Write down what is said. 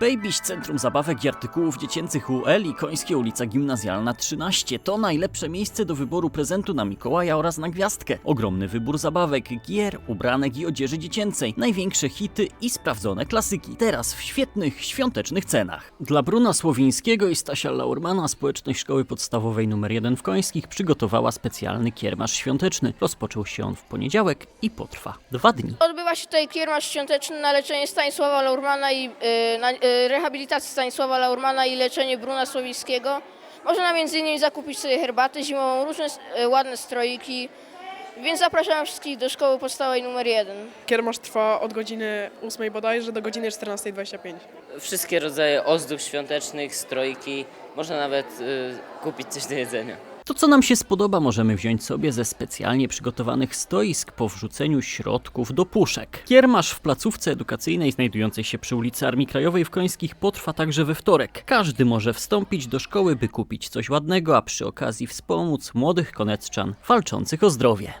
Babyś Centrum Zabawek i Artykułów Dziecięcych UL i Końskie Ulica Gimnazjalna 13 to najlepsze miejsce do wyboru prezentu na Mikołaja oraz na gwiazdkę. Ogromny wybór zabawek, gier, ubranek i odzieży dziecięcej, największe hity i sprawdzone klasyki. Teraz w świetnych, świątecznych cenach. Dla Bruna Słowińskiego i Stasia Laurmana społeczność Szkoły Podstawowej nr 1 w Końskich przygotowała specjalny kiermasz świąteczny. Rozpoczął się on w poniedziałek i potrwa dwa dni. Odbywa się tutaj kiermasz świąteczny na leczenie Stanisława Laurmana i y, na y, rehabilitację Stanisława Laurmana i leczenie Bruna Słowickiego. Można m.in. zakupić sobie herbatę zimową, różne y, ładne stroiki, więc zapraszam wszystkich do szkoły podstawowej numer 1. Kiermasz trwa od godziny 8 bodajże do godziny 14.25. wszystkie rodzaje ozdób świątecznych, strojki. Można nawet y, kupić coś do jedzenia. To, co nam się spodoba, możemy wziąć sobie ze specjalnie przygotowanych stoisk po wrzuceniu środków do puszek. Kiermasz w placówce edukacyjnej znajdującej się przy ulicy Armii Krajowej w Końskich potrwa także we wtorek. Każdy może wstąpić do szkoły, by kupić coś ładnego, a przy okazji wspomóc młodych konecczan walczących o zdrowie.